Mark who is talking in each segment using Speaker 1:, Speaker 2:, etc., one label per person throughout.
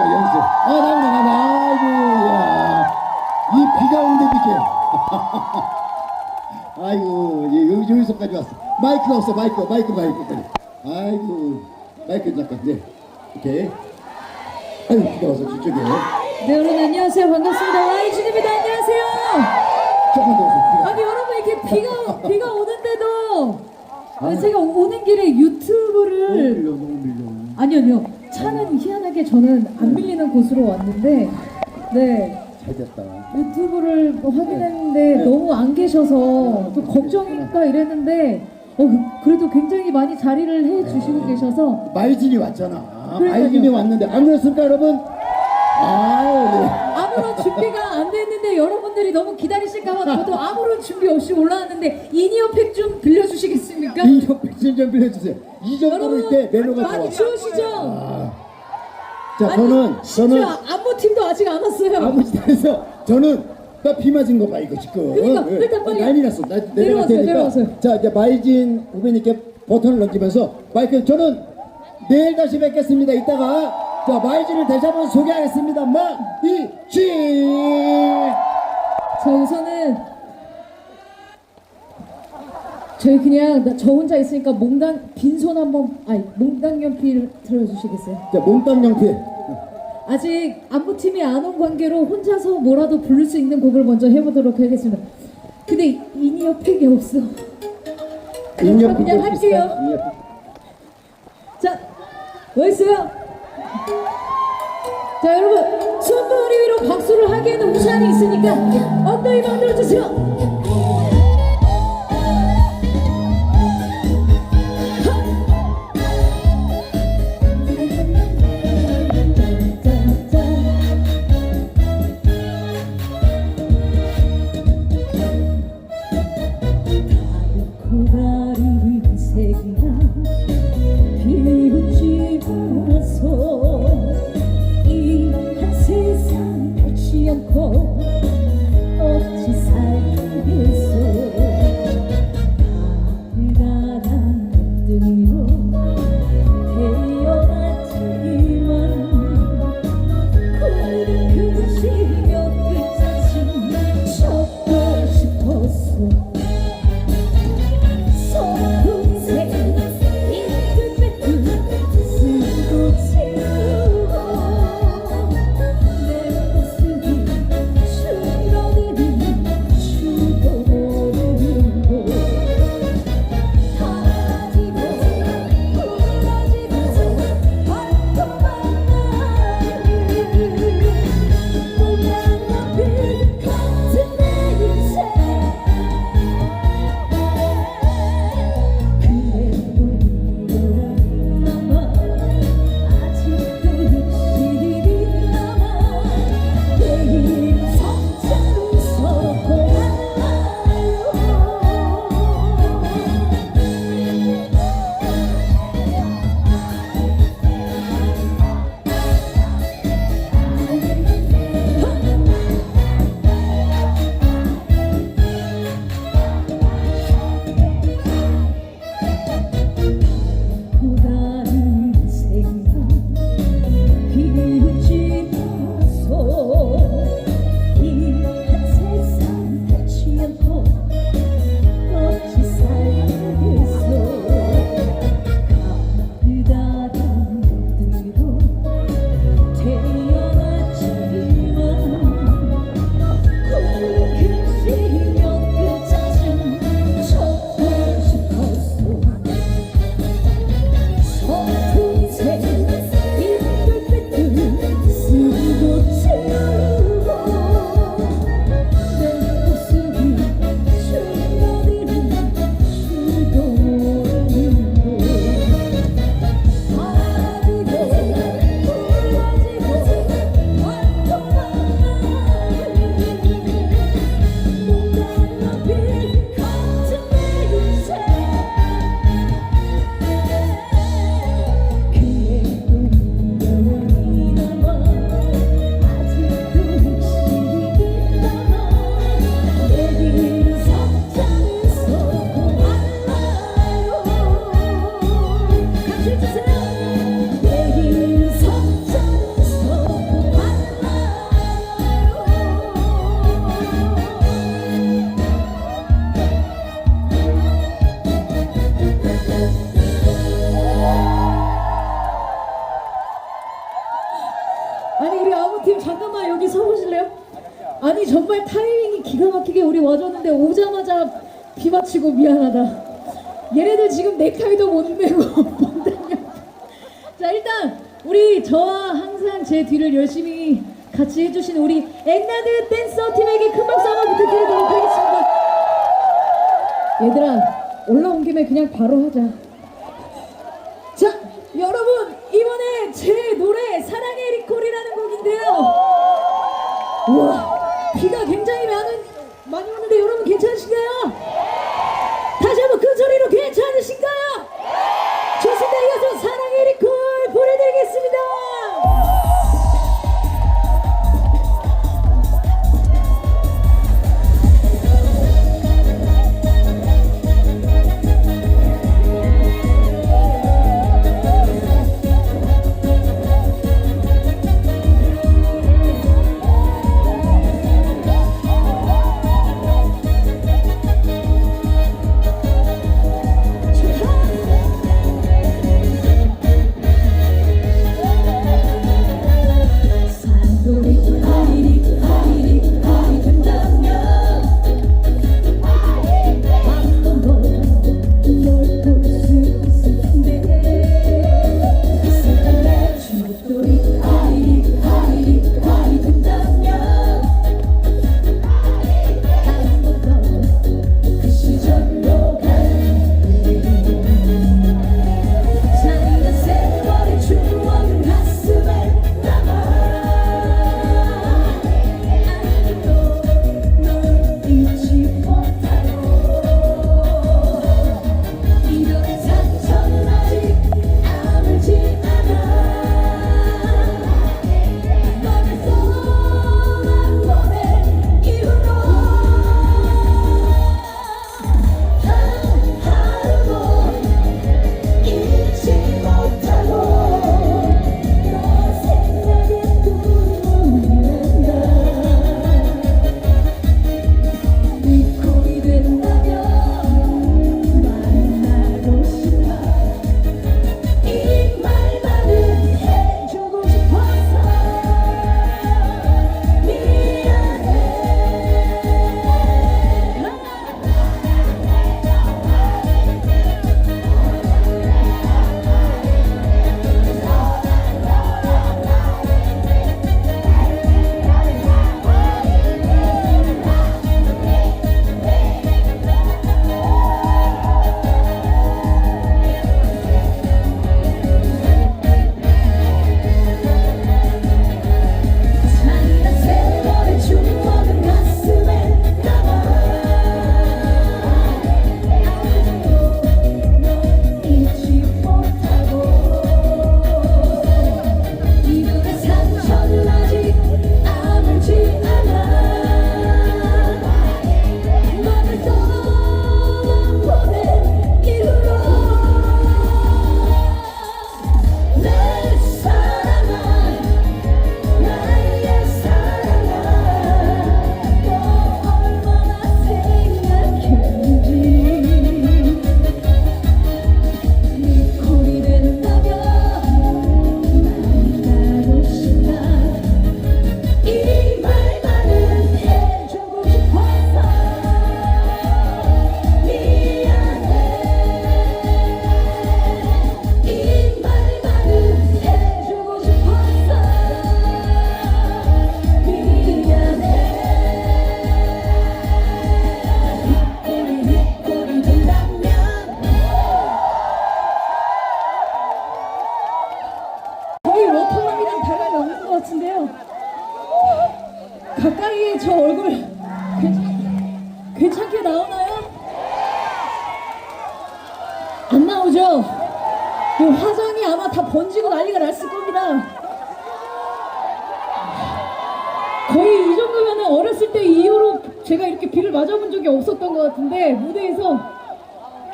Speaker 1: 자, 연습. 아, 나온다, 나온다. 아이고, 야. 이 비가 오는데 비게. 아이고, 예, 여기, 여기서까지 왔어. 마이크가 없어, 마이크, 마이크, 마이크. 아이고, 마이크 잠깐, 네. 오케이. 아이고, 비가 와서 저쪽에.
Speaker 2: 네 여러분 안녕하세요 반갑습니다 와이준입니다 안녕하세요
Speaker 1: 조금만 더 오세요. 비가.
Speaker 2: 아니 여러분 이렇게 비가 비가 오는데도 아, 제가 오는 길에 유튜브를
Speaker 1: 너무 밀려, 너무 밀려.
Speaker 2: 아니요 아니요 차는 희한하게 저는 안 밀리는 곳으로 왔는데 네
Speaker 1: 잘 됐다.
Speaker 2: 유튜브를 뭐 확인했는데
Speaker 1: 네.
Speaker 2: 너무 안 계셔서 또 걱정일까 이랬는데 어, 그- 그래도 굉장히 많이 자리를 해 주시고 계셔서
Speaker 1: 마이진이 왔잖아.
Speaker 2: 그러니까요.
Speaker 1: 마이진이 왔는데 안 그랬습니까, 여러분? 아, 네.
Speaker 2: 아무런 준비가 안 됐는데 여러분들이 너무 기다리실까봐 저도 아무런 준비 없이 올라왔는데 이니어팩 좀 빌려주시겠습니까?
Speaker 1: 이 백신 좀 빌려주세요. 이 정도로 이때
Speaker 2: 많이
Speaker 1: 좋아.
Speaker 2: 추우시죠?
Speaker 1: 아. 자, 저는 저는
Speaker 2: 안무 팀도 아직 안 왔어요.
Speaker 1: 아버지에서 저는 나 비 맞은 거 봐 이거 지금.
Speaker 2: 그러니까,
Speaker 1: 예.
Speaker 2: 일단 빨리
Speaker 1: 난리 났어. 나 내려갈
Speaker 2: 내려가세요,
Speaker 1: 테니까.
Speaker 2: 내려가세요.
Speaker 1: 자 이제 마이진 후배님께 버튼을 넘기면서 마이크 저는 내일 다시 뵙겠습니다. 이따가 자 마이진을 다시 한번 소개하겠습니다. 마이진.
Speaker 2: 자 우선은 저희 그냥 나- 저 혼자 있으니까 몽당 빈손 한번 아니 몽당 연필 들어주시겠어요?
Speaker 1: 자 몽땅 연필.
Speaker 2: 아직 안무 팀이 안 온 관계로 혼자서 뭐라도 부를 수 있는 곡을 먼저 해보도록 하겠습니다. 근데 이니어팩이 없어.
Speaker 1: 인연
Speaker 2: 그냥 할게요. 자, 뭐 있어요? 자, 여러분, 손머리 위로 박수를 하기에는 우산이 있으니까 엉덩이 만들어주세요. 비 맞히고 미안하다. 얘네들 지금 넥타이도 못 메고 자 일단 우리 저와 항상 제 뒤를 열심히 같이 해주시는 우리 엑나드 댄서 팀에게 큰 박수 한번 부탁드리도록 하겠습니다. 얘들아 올라온 김에 그냥 바로 하자. 자 여러분 이번에 제 노래 사랑의 리콜이라는 곡인데요. 우와 비가 굉장히 많은 많이 오는데 여러분 괜찮으신가요?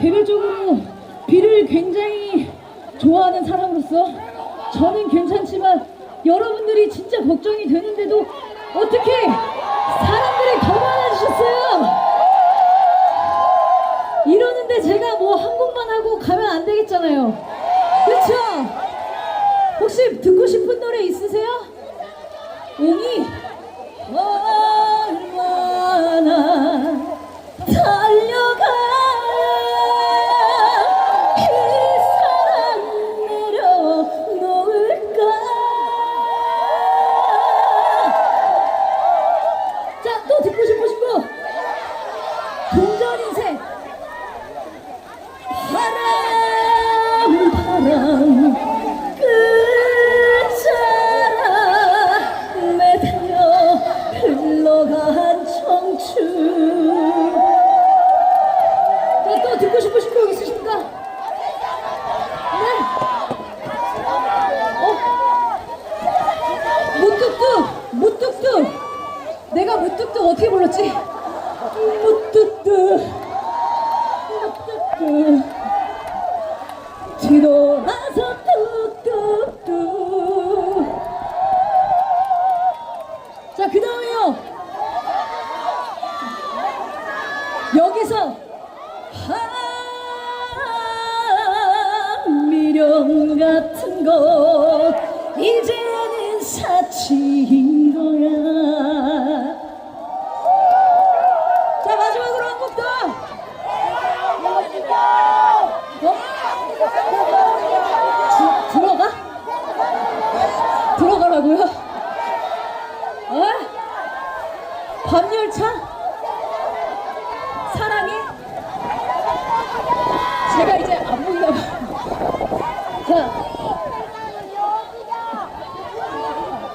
Speaker 2: 개별적으로 비를 굉장히 좋아하는 사람으로서 저는 괜찮지만 여러분들이 진짜 걱정이 되는데도 어떻게 사람들이 더 많아지셨어요? 이러는데 제가 뭐 한 곡만 하고 가면 안 되겠잖아요. 그렇죠? 혹시 듣고 싶은 노래 있으세요? 옹이 뚝뚝 어떻게 불렀지? 무뚝뚝. 무뚝뚝. 뒤돌아서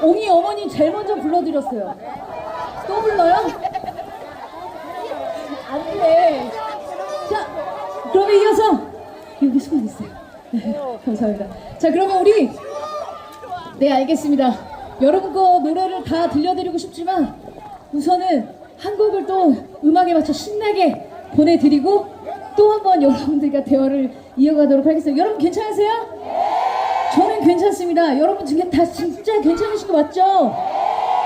Speaker 2: 옹이 어머님 제일 먼저 불러드렸어요. 또 불러요? 안 돼. 자, 그러면 이어서 여기 손 있어요. 네, 감사합니다. 자, 그러면 우리 네 알겠습니다. 여러분 거 노래를 다 들려드리고 싶지만 우선은 한 곡을 또 음악에 맞춰 신나게 보내드리고 또 한 번 여러분들과 대화를 이어가도록 하겠습니다. 여러분 괜찮으세요? 괜찮습니다. 여러분 지금 다 진짜 괜찮으신 거 맞죠?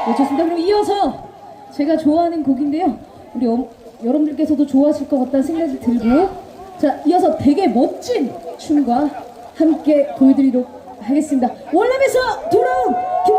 Speaker 2: 네, 좋습니다. 그럼 이어서 제가 좋아하는 곡인데요. 우리 어, 여러분들께서도 좋아하실 것 같다는 생각이 들고 자 이어서 되게 멋진 춤과 함께 보여드리도록 하겠습니다. 월남에서 돌아온 김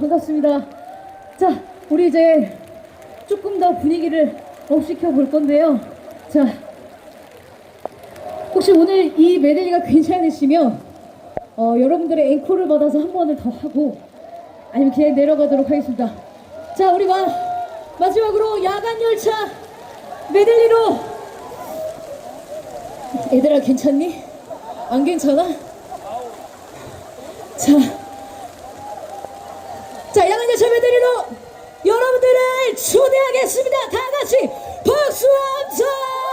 Speaker 2: 반갑습니다. 자, 우리 이제 조금 더 분위기를 업시켜 볼 건데요. 자, 혹시 오늘 이 메들리가 괜찮으시면 어, 여러분들의 앵콜을 받아서 한 번을 더 하고 아니면 그냥 내려가도록 하겠습니다. 자, 우리 마, 마지막으로 야간 열차 메들리로 얘들아 괜찮니? 안 괜찮아? 자, 메들리로 여러분들을 초대하겠습니다. 다 같이 박수 함성!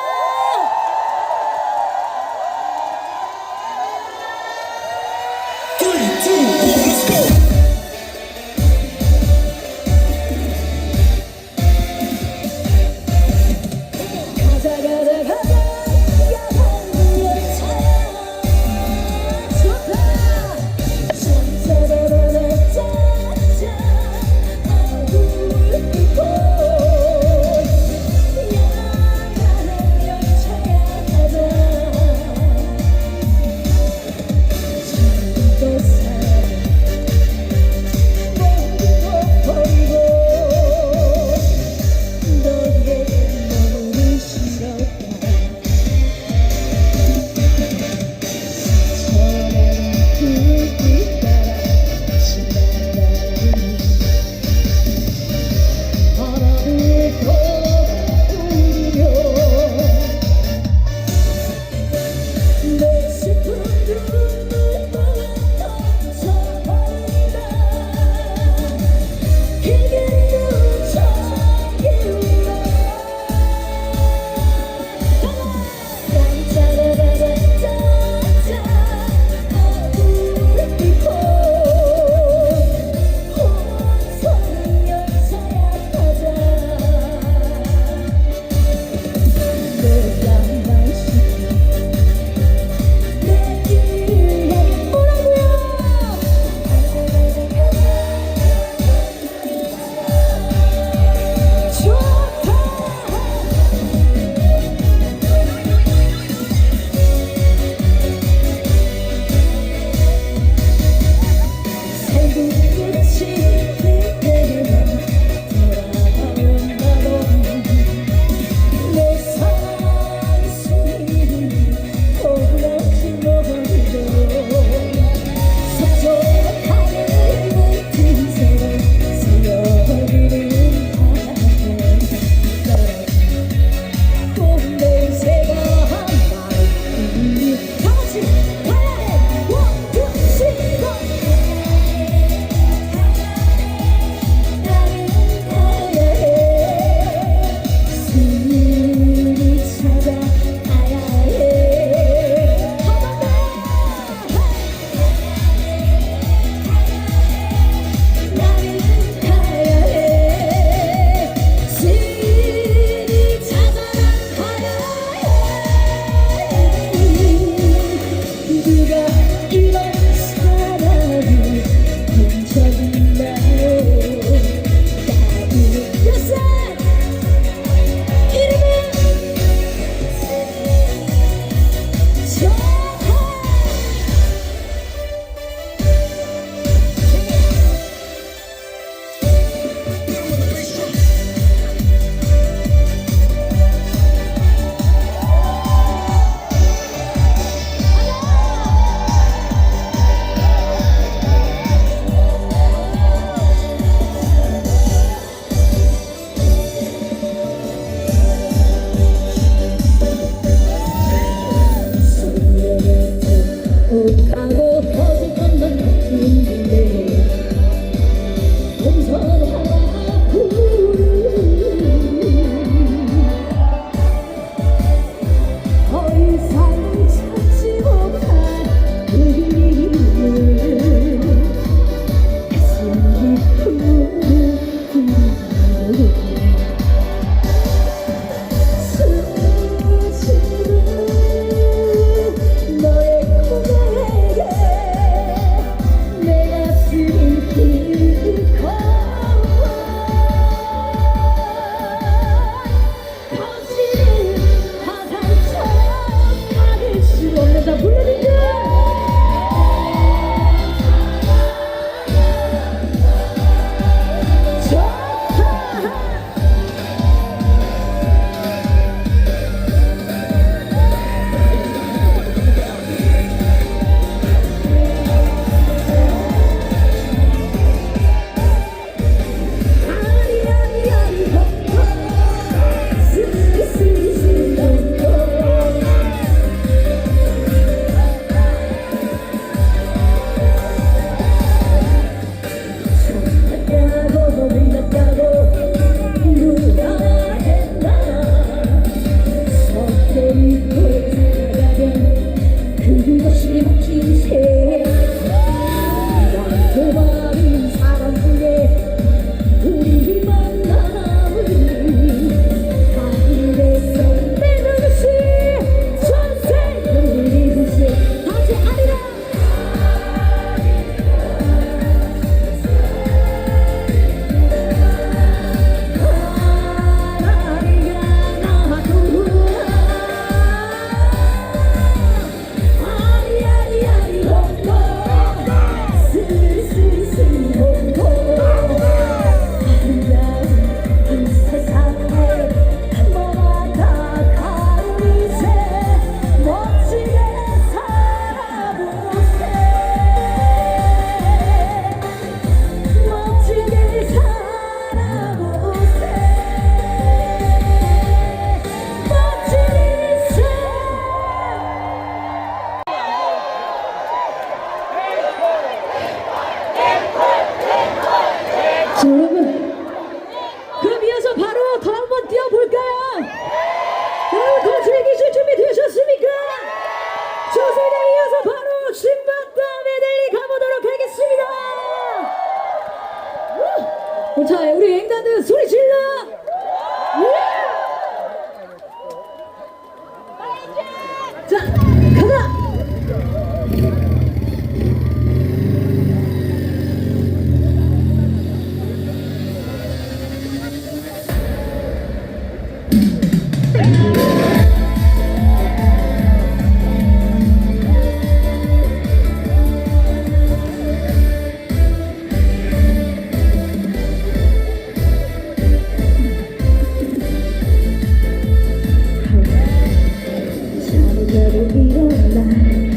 Speaker 2: 자, 잠자로